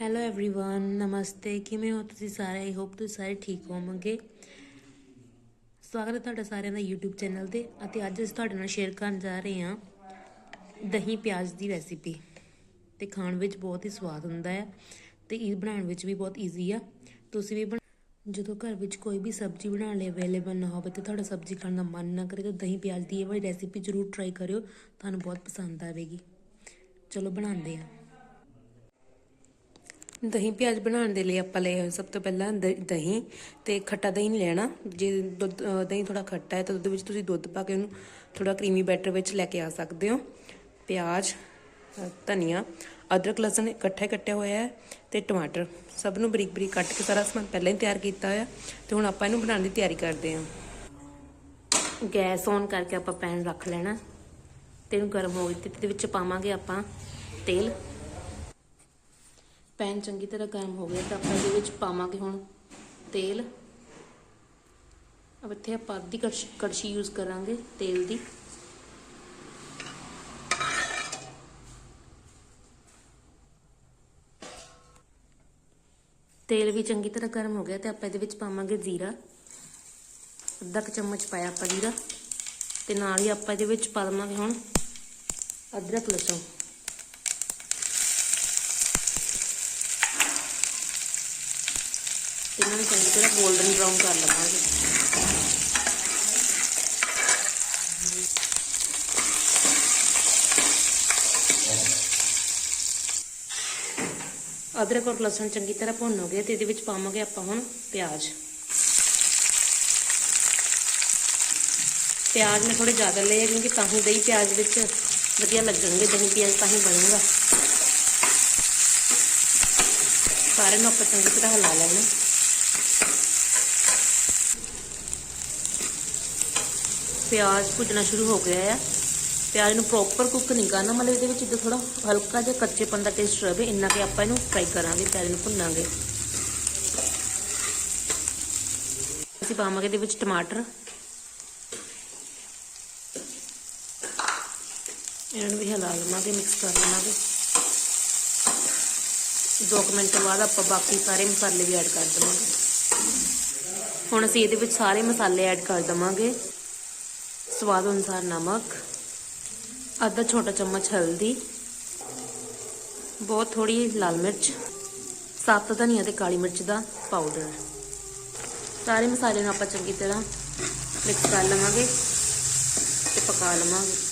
Hello everyone ਨਮਸਤੇ ਕਿਵੇਂ ਹੋ ਤੁਸੀਂ ਸਾਰੇ ਆਈ ਹੋਪ ਤੁਸੀਂ ਸਾਰੇ ਠੀਕ ਹੋਵੋਗੇ ਸਵਾਗਤ ਹੈ ਤੁਹਾਡਾ ਸਾਰਿਆਂ ਦਾ YouTube ਚੈਨਲ ਤੇ ਅਤੇ ਅੱਜ ਅਸੀਂ ਤੁਹਾਡੇ ਨਾਲ ਸ਼ੇਅਰ ਕਰਨ ਜਾ ਰਹੇ ਹਾਂ ਦਹੀਂ ਪਿਆਜ਼ ਦੀ ਰੈਸਿਪੀ ਤੇ ਖਾਣ ਵਿੱਚ ਬਹੁਤ ਹੀ ਸਵਾਦ ਹੁੰਦਾ ਹੈ ਤੇ ਇਹ ਬਣਾਉਣ ਵਿੱਚ ਵੀ ਬਹੁਤ ਈਜ਼ੀ ਆ ਤੁਸੀਂ ਵੀ ਬਣਾ- ਜਦੋਂ ਘਰ ਵਿੱਚ ਕੋਈ ਵੀ ਸਬਜ਼ੀ ਬਣਾਉਣ ਲਈ ਅਵੇਲੇਬਲ ਨਾ ਹੋਵੇ ਤੇ ਤੁਹਾਡਾ ਸਬਜ਼ੀ ਖਾਣ ਦਾ ਮਨ ਨਾ ਕਰੇ ਤਾਂ ਦਹੀਂ ਪਿਆਜ਼ ਦੀ ਇਹ ਵਾਲੀ ਰੈਸਿਪੀ ਜ਼ਰੂਰ ਟਰਾਈ ਕਰਿਓ ਤੁਹਾਨੂੰ ਬਹੁਤ ਪਸੰਦ ਆਵੇਗੀ ਚਲੋ ਬਣਾਉਂਦੇ ਹਾਂ ਦਹੀਂ ਪਿਆਜ਼ ਬਣਾਉਣ ਦੇ ਲਈ ਆਪਾਂ ਲਏ ਸਭ ਤੋਂ ਪਹਿਲਾਂ ਦ- ਦਹੀਂ ਤੇ ਖੱਟਾ ਦਹੀਂ ਲੈਣਾ। ਜੇ ਦੁੱਧ ਦਹੀਂ ਥੋੜਾ ਖੱਟਾ ਹੈ ਤਾਂ ਦੁੱਧ ਵਿੱਚ ਤੁਸੀਂ ਦੁੱਧ ਪਾ ਕੇ ਉਹਨੂੰ ਥੋੜਾ ਕਰੀਮੀ ਬੈਟਰ ਵਿੱਚ ਲੈ ਕੇ ਆ ਸਕਦੇ ਹੋ। ਪਿਆਜ਼ ਧਨੀਆ, ਅਦਰਕ, ਲਸਣ ਇਕੱਠਾ ਹੀ ਕੱਟਿਆ ਹੋਇਆ ਹੈ ਤੇ ਟਮਾਟਰ। ਸਭ ਨੂੰ ਬਰੀਕ ਬਰੀਕ ਕੱਟ ਕੇ ਸਾਰਾ ਸਮਾਨ ਪਹਿਲਾਂ ਹੀ ਤਿਆਰ ਕੀਤਾ ਹੋਇਆ ਤੇ ਹੁਣ ਆਪਾਂ ਇਹਨੂੰ ਬਣਾਉਣ ਦੀ ਤਿਆਰੀ ਕਰਦੇ ਹਾਂ। ਗੈਸ ਔਨ ਕਰਕੇ ਆਪਾਂ ਪੈਨ ਰੱਖ ਲੈਣਾ। ਤੇ ਇਹਨੂੰ ਗਰਮ ਹੋ ਗਈ ਤੇ ਇਹਦੇ ਵਿੱਚ ਪਾਵਾਂਗੇ ਆਪਾਂ ਤੇਲ। ਪੈਨ ਚੰਗੀ ਤਰ੍ਹਾਂ ਗਰਮ ਹੋ ਗਿਆ ਤਾਂ ਆਪਾਂ ਇਹਦੇ ਵਿੱਚ ਪਾਵਾਂਗੇ ਹੁਣ ਤੇਲ। ਅਬ ਇੱਥੇ ਆਪਾਂ ਅੱਧੀ ਕੜਛੀ ਕੜਛੀ ਯੂਜ਼ ਕਰਾਂਗੇ ਤੇਲ ਦੀ। ਤੇਲ ਵੀ ਚੰਗੀ ਤਰ੍ਹਾਂ ਗਰਮ ਹੋ ਗਿਆ ਤੇ ਆਪਾਂ ਇਹਦੇ ਵਿੱਚ ਪਾਵਾਂਗੇ ਜ਼ੀਰਾ। ਅੱਧਾ ਕੁ ਚਮਚ ਪਾਇਆ ਆਪਾਂ ਜ਼ੀਰਾ। ਤੇ ਨਾਲ ਹੀ ਆਪਾਂ ਇਹਦੇ ਵਿੱਚ ਪਾ ਦਵਾਂਗੇ ਹੁਣ ਅਦਰਕ ਲਸਣ। ਇਹਨਾਂ ਨੂੰ ਚੰਗੀ ਤਰ੍ਹਾਂ 골ਡਨ ਬਰਾਊਨ ਕਰ ਲਵਾਂਗੇ ਅਦਰਕ ਔਰ ਲਸਣ ਚੰਗੀ ਤਰ੍ਹਾਂ ਭੁੰਨ ਹੋ ਗਏ ਤੇ ਇਹਦੇ ਵਿੱਚ ਪਾਵਾਂਗੇ ਆਪਾਂ ਹੁਣ ਪਿਆਜ਼। ਪਿਆਜ਼ ਮੈਂ ਥੋੜੇ ਜ਼ਿਆਦਾ ਲਏ ਕਿਉਂਕਿ ਤਾਂ ਹੀ ਦਹੀਂ ਪਿਆਜ਼ ਵਿੱਚ ਵਧੀਆ ਲੱਗਣਗੇ, ਦਹੀਂ ਪਿਆਜ਼ ਤਾਂ ਹੀ ਬਣੂਗਾ। ਸਾਰੇ ਨੂੰ ਆਪਾਂ ਚੰਗੀ ਤਰ੍ਹਾਂ ਹਿਲਾ ਲੈਣਾ। ਪਿਆਜ਼ ਭੁੱਜਣਾ ਸ਼ੁਰੂ ਹੋ ਗਿਆ ਆ। ਪਿਆਜ਼ ਨੂੰ ਪ੍ਰੋਪਰ ਕੁੱਕ ਨਹੀਂ ਕਰਨਾ, ਮਤਲਬ ਇਹਦੇ ਵਿੱਚ ਥੋੜਾ ਹਲਕਾ ਜਿਹਾ ਕੱਚੇਪਨ ਦਾ ਟੇਸਟ ਰਹੇ ਇੰਨਾ ਕਿ ਆਪਾਂ ਇਹਨੂੰ ਫਰਾਈ ਕਰਾਂਗੇ, ਪਿਆਜ਼ ਨੂੰ ਭੁੰਨਾਂਗੇ। ਅਸੀਂ ਪਾਵਾਂਗੇ ਇਹਦੇ ਵਿੱਚ ਟਮਾਟਰ। ਇਹਨਾਂ ਨੂੰ ਵੀ ਹਿਲਾ ਲਵਾਂਗੇ ਮਿਕਸ ਕਰ ਲਵਾਂਗੇ। 2 ਮਿੰਟ ਬਾਅਦ ਆਪਾਂ ਬਾਕੀ ਸਾਰੇ ਮਸਾਲੇ ਵੀ ਐਡ ਕਰ ਦਵਾਂਗੇ। ਹੁਣ ਅਸੀਂ ਇਹਦੇ ਵਿੱਚ ਸਾਰੇ ਮਸਾਲੇ ਐਡ ਕਰ ਦਵਾਂਗੇ। ਸਵਾਦ ਅਨੁਸਾਰ ਨਮਕ, ਅੱਧਾ ਛੋਟਾ ਚਮਚ ਹਲਦੀ, ਬਹੁਤ ਥੋੜੀ ਲਾਲ ਮਿਰਚ, ਸੱਤ ਧਨੀਆ ਤੇ ਕਾਲੀ ਮਿਰਚ ਦਾ ਪਾਊਡਰ ਸਾਰੇ ਮਸਾਲੇ ਨੂੰ ਆਪਾਂ ਚੰਗੀ ਤਰ੍ਹਾਂ ਮਿਕਸ ਕਰ ਲਵਾਂਗੇ ਤੇ ਪਕਾ ਲਵਾਂਗੇ।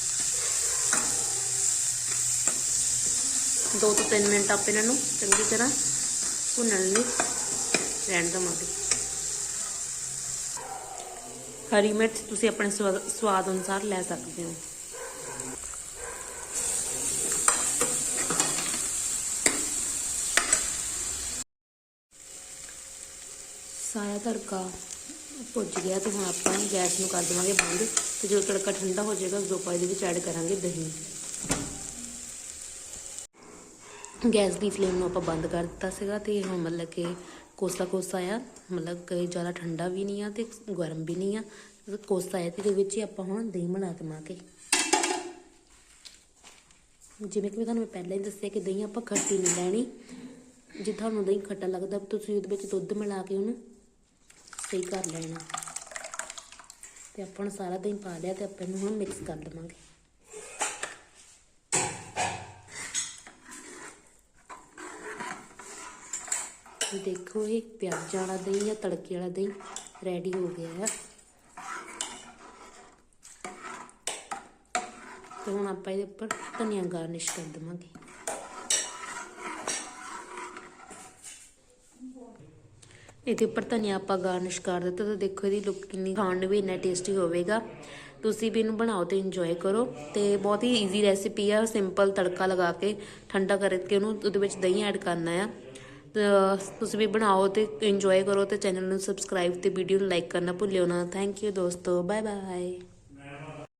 ਦੋ ਤੋਂ 3 ਮਿੰਟ ਆਪਾਂ ਇਹਨਾਂ ਨੂੰ ਚੰਗੀ ਤਰ੍ਹਾਂ ਭੁੰਨਣ ਲਈ ਰਹਿਣ ਦਵਾਂਗੇ। ਹਰੀ ਮਿਰਚ ਤੁਸੀਂ ਆਪਣੇ ਸਵਾਦ ਸਵਾਦ ਅਨੁਸਾਰ ਲੈ ਸਕਦੇ ਹੋ। ਸਾਰਾ ਤੜਕਾ ਭੁੱਜ ਗਿਆ ਤੇ ਹੁਣ ਆਪਾਂ ਗੈਸ ਨੂੰ ਕਰ ਦੇਵਾਂਗੇ ਬੰਦ ਤੇ ਜਦੋਂ ਤੜਕਾ ਠੰਡਾ ਹੋ ਜਾਏਗਾ ਉਦੋਂ ਆਪਾਂ ਇਹਦੇ ਵਿੱਚ ਐਡ ਕਰਾਂਗੇ ਦਹੀਂ। ਗੈਸ ਦੀ ਫਲੇਮ ਨੂੰ ਆਪਾਂ ਬੰਦ ਕਰ ਦਿੱਤਾ ਸੀਗਾ ਤੇ ਹੁਣ ਮਤਲਬ ਕਿ ਕੋਸਾ ਕੋਸਾ ਆ ਮਤਲਬ ਕਿ ਜ਼ਿਆਦਾ ਠੰਡਾ ਵੀ ਨਹੀਂ ਆ ਤੇ ਗਰਮ ਵੀ ਨਹੀਂ ਆ। ਕੋਸਾ ਆ ਤੇ ਇਹਦੇ ਵਿੱਚ ਹੀ ਆਪਾਂ ਹੁਣ ਦਹੀਂ ਮਿਲਾ ਦੇਵਾਂਗੇ ਜਿਵੇਂ ਕਿ ਮੈਂ ਤੁਹਾਨੂੰ ਪਹਿਲਾਂ ਹੀ ਦੱਸਿਆ ਕਿ ਦਹੀਂ ਆਪਾਂ ਖੱਟੀ ਨਹੀਂ ਲੈਣੀ। ਜੇ ਤੁਹਾਨੂੰ ਦਹੀਂ ਖੱਟਾ ਲੱਗਦਾ ਤੁਸੀਂ ਉਹਦੇ ਵਿੱਚ ਦੁੱਧ ਮਿਲਾ ਕੇ ਉਹਨੂੰ ਸਹੀ ਕਰ ਲੈਣਾ। ਤੇ ਆਪਾਂ ਹੁਣ ਸਾਰਾ ਦਹੀਂ ਪਾ ਲਿਆ ਤੇ ਆਪਾਂ ਇਹਨੂੰ ਹੁਣ ਮਿਕਸ ਕਰ ਲਵਾਂਗੇ ਦੇਖੋ ਇਹ ਪਿਆਜ਼ਾਂ ਵਾਲਾ ਦਹੀਂ ਜਾਂ ਤੜਕੇ ਵਾਲਾ ਦਹੀਂ ਰੈਡੀ ਹੋ ਗਿਆ ਹੈ ਤੇ ਹੁਣ ਆਪਾਂ ਇਹਦੇ ਉੱਪਰ ਧਨੀਆ ਗਾਰਨਿਸ਼ ਕਰ ਦਵਾਂਗੇ। ਇਹਦੇ ਉੱਪਰ ਧਨੀਆ ਆਪਾਂ ਗਾਰਨਿਸ਼ ਕਰ ਦਿੱਤਾ ਤਾਂ ਦੇਖੋ ਇਹਦੀ ਲੁੱਕ ਕਿੰਨੀ ਖਾਣ ਨੂੰ ਵੀ ਇੰਨਾ ਟੇਸਟੀ ਹੋਵੇਗਾ। ਤੁਸੀਂ ਵੀ ਇਹਨੂੰ ਬਣਾਓ ਤੇ ਇੰਜੋਏ ਕਰੋ। ਤੇ ਬਹੁਤ ਹੀ ਈਜ਼ੀ ਰੈਸਿਪੀ ਆ ਸਿੰਪਲ ਤੜਕਾ ਲਗਾ ਕੇ, ਠੰਡਾ ਕਰਕੇ ਉਹਨੂੰ ਉਹਦੇ ਵਿੱਚ ਦਹੀਂ ਐਡ ਕਰਨਾ ਆ। ਤੁਸੀਂ ਵੀ ਬਣਾਓ ਤੇ ਇੰਜੋਏ ਕਰੋ ਤੇ ਚੈਨਲ ਨੂੰ ਸਬਸਕ੍ਰਾਈਬ ਤੇ ਵੀਡੀਓ ਨੂੰ ਲਾਈਕ ਕਰਨਾ ਭੁੱਲਿਓ ਨਾ। ਥੈਂਕ ਯੂ ਦੋਸਤੋ। Bye bye